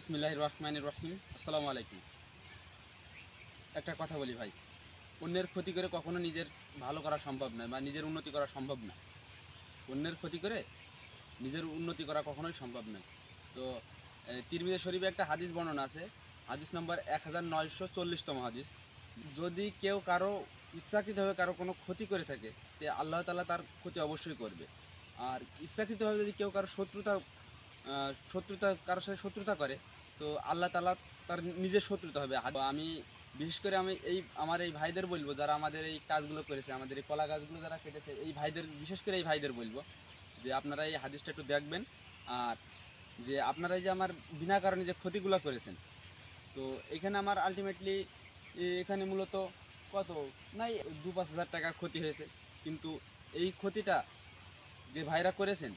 বিসমিল্লাহ রহমান রহিম। আসসালামু আলাইকুম। একটা কথা বলি ভাই, অন্যের ক্ষতি করে কখনো নিজের ভালো করা সম্ভব নয় বা নিজের উন্নতি করা সম্ভব না। অন্যের ক্ষতি করে নিজের উন্নতি করা কখনোই সম্ভব নয়। তো তিরমিজে শরীফে একটা হাদিস বর্ণনা আছে, হাদিস নম্বর এক হাজার নয়শো চল্লিশতম হাদিস। যদি কেউ কারও ইচ্ছাকৃতভাবে কারও কোনো ক্ষতি করে থাকে, তে আল্লাহ তালা তার ক্ষতি অবশ্যই করবে। আর ইচ্ছাকৃতভাবে যদি কেউ কারও শত্রুতা শত্রুতা, কারোর সাথে শত্রুতা করে, তো আল্লাহ তালা তার নিজের শত্রুতা হবে। আমি বিশেষ করে আমি এই, আমার এই ভাইদের বলব, যারা আমাদের এই কাজগুলো করেছে, আমাদের এই কলা গাছগুলো যারা কেটেছে, এই ভাইদের, বিশেষ করে এই ভাইদের বলব, যে আপনারা এই হাদিসটা একটু দেখবেন। আর যে আপনারা যে আমার বিনা কারণে যে ক্ষতিগুলো করেছেন, তো এখানে আমার আলটিমেটলি এখানে মূলত কত? নাই দু পাঁচ হাজার টাকার ক্ষতি হয়েছে। কিন্তু এই ক্ষতিটা যে ভাইরা করেছেন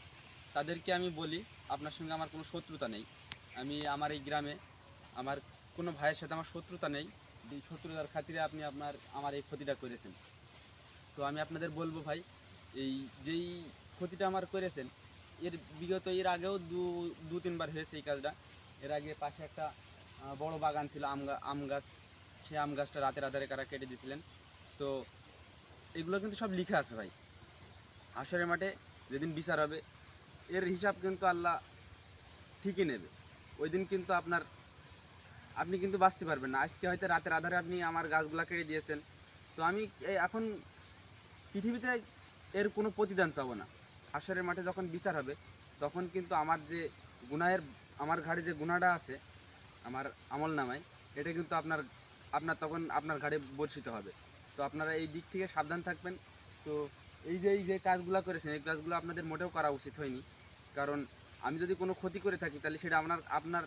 তাদেরকে আমি বলি, আপনার সঙ্গে আমার কোনো শত্রুতা নেই। আমি আমার এই গ্রামে আমার কোনো ভাইয়ের সাথে আমার শত্রুতা নেই। এই শত্রুতার খাতিরে আপনি আপনার, আমার এই ক্ষতিটা করেছেন। তো আমি আপনাদের বলব ভাই, এই যেই ক্ষতিটা আমার করেছেন, এর বিগত, এর আগেও দু দু তিনবার হয়েছে এই কাজটা। এর আগে পাশে একটা বড় বাগান ছিল, আম আম গাছ। সেই আম গাছটা রাতের আধারে কারা কেটে দিয়েছিলেন তো এগুলো কিন্তু সব লিখে আছে ভাই। হাসরের মাঠে যেদিন বিচার হবে এর হিসাব কিন্তু আল্লাহ ঠিকই নেবে। ওই দিন কিন্তু আপনার, আপনি কিন্তু বাঁচতে পারবেন না। আজকে হয়তো রাতের আধারে আপনি আমার গাছগুলা কেটে দিয়েছেন। তো আমি এখন পৃথিবীতে এর কোনো প্রতিদান চাবো না। হাসরের মাঠে যখন বিচার হবে, তখন কিন্তু আমার যে গুনাহের, আমার ঘাড়ে যে গুনাহটা আছে, আমার আমল নামায়, এটা কিন্তু আপনার আপনার তখন আপনার ঘাড়ে বর্ষিত হবে। তো আপনারা এই দিক থেকে সাবধান থাকবেন। তো এই যে এই যে কাজগুলো করেছেন, এই কাজগুলো আপনাদের মোটেও করা উচিত হয়নি। কারণ আমি যদি কোনো ক্ষতি করে থাকি, তাহলে সেটা আপনার আপনার,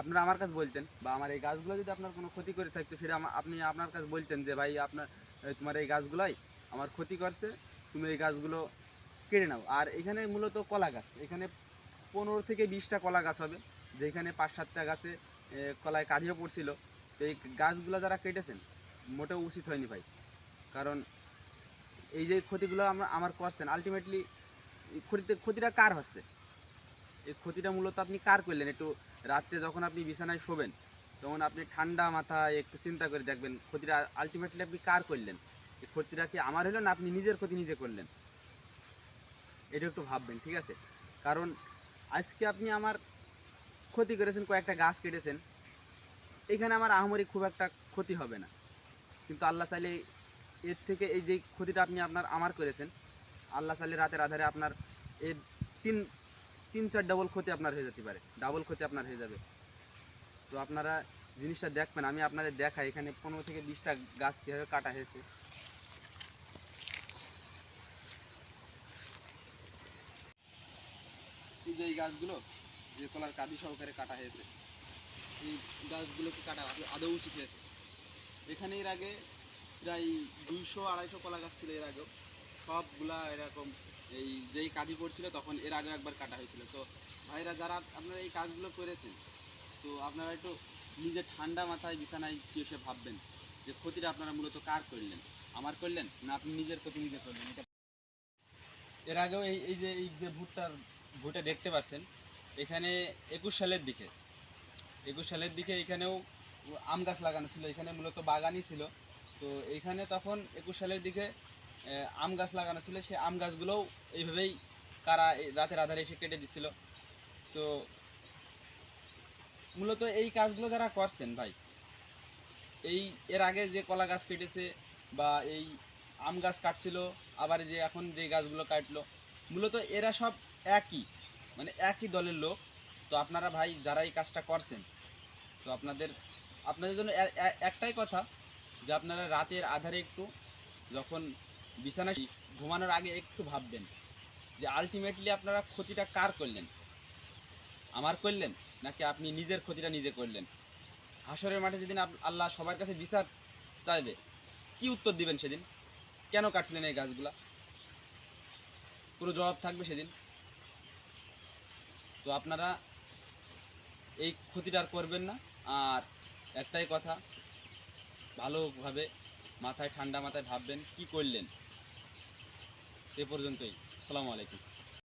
আপনারা আমার কাছে বলতেন বা আমার এই গাছগুলো যদি আপনার কোনো ক্ষতি করে থাকতো, সেটা আপনি আপনার কাছে বলতেন যে, ভাই, আপনার তোমার এই গাছগুলাই আমার ক্ষতি করছে, তুমি এই গাছগুলো কেটে নাও। আর এখানে মূলত কলা গাছ, এখানে পনেরো থেকে বিশটা কলা গাছ হবে, যেখানে পাঁচ সাতটা গাছে কলায় কাঁদিয়ে পড়ছিল। তো এই গাছগুলো যারা কেটেছেন, মোটেও উচিত হয়নি ভাই। কারণ এই যে ক্ষতিগুলো আমরা আমার করছেন আলটিমেটলি ক্ষতিতে ক্ষতিটা কার হচ্ছে? এই ক্ষতিটা মূলত আপনি কার করলেন? একটু রাত্রে যখন আপনি বিছানায় শোবেন, তখন আপনি ঠান্ডা মাথায় একটু চিন্তা করে দেখবেন ক্ষতিটা আলটিমেটলি আপনি কার করলেন? এই ক্ষতিটা কি আমার হলো না আপনি নিজের ক্ষতি নিজে করলেন? এটা একটু ভাববেন, ঠিক আছে? কারণ আজকে আপনি আমার ক্ষতি করেছেন, কয়েকটা গাছ কেটেছেন। এখানে আমার আহামরি খুব একটা ক্ষতি হবে না। কিন্তু আল্লাহ চাইলে এর থেকে এই যে ক্ষতিটা আপনি আপনার আমার করেছেন, আল্লাহ চাইলে রাতের আধারে আপনার এর তিন তিন, চার ডাবল ক্ষতি আপনার হয়ে যেতে পারে ডাবল ক্ষতি আপনার হয়ে যাবে। তো আপনারা জিনিসটা দেখবেন, আমি আপনাদের দেখাই, এখানে পনেরো থেকে বিশটা গাছ কীভাবে কাটা হয়েছে। যে এই গাছগুলো, যে কলার কাদি সহকারে কাটা হয়েছে, এই গাছগুলোকে কাটা আদৌ উচিত হয়েছে। এখানে এর আগে প্রায় দুইশো, আড়াইশো কলা গাছ ছিল এর আগেও। সবগুলা এরকম এই যেই কাজই পড়ছিল তখন এর আগে একবার কাটা হয়েছিল। তো ভাইরা যারা আপনারা এই কাজগুলো করেছেন, তো আপনারা একটু নিজে ঠান্ডা মাথায়, বিছানায় এসে ভাববেন যে ক্ষতিটা আপনারা মূলত কার করলেন? আমার করলেন না আপনি নিজের ক্ষতি নিজে করলেন? এটা এর আগেও এই এই যে এই যে ভুট্টার ভুটে দেখতে পাচ্ছেন, এখানে একুশ সালের দিকে। একুশ সালের দিকে এখানেও আম গাছ লাগানো ছিল। এখানে মূলত বাগানই ছিল। তো এইখানে তখন একুশ সালের দিকে আম গাছ লাগানো ছিল। সেই আম গাছগুলোও এইভাবেই কারা রাতের আধারে এসে কেটে দিছিল। তো মূলত এই কাজগুলো যারা করছেন ভাই, এই এর আগে যে কলা গাছ কেটেছে বা এই আম গাছ কাটছিল, আবার যে এখন যে গাছগুলো কাটলো, মূলত এরা সব একই মানে একই দলের লোক। তো আপনারা ভাই, যারা এই কাজটা করছেন, তো আপনাদের আপনাদের জন্য একটাই কথা যে আপনারা রাতের আধারে একটু যখন বিছানায় ঘুমানোর আগে একটু ভাববেন যে আলটিমেটলি আপনারা ক্ষতিটা কার করলেন? আমার করলেন? নাকি আপনি নিজের ক্ষতিটা নিজে করলেন? হাসরের মাঠে যেদিন আল্লাহ সবার কাছে বিচার চাইবে, কি উত্তর দিবেন সেদিন? কেন কাটছিলেন এই গাছগুলা? পুরো জবাব থাকবে সেদিন? তো আপনারা এই ক্ষতিটা আর করবেন না। আর একটাই কথা ভালোভাবে মাথায় ঠান্ডা মাথায় ভাববেন কি করলেন? এ পর্যন্তই। আসসালামু আলাইকুম।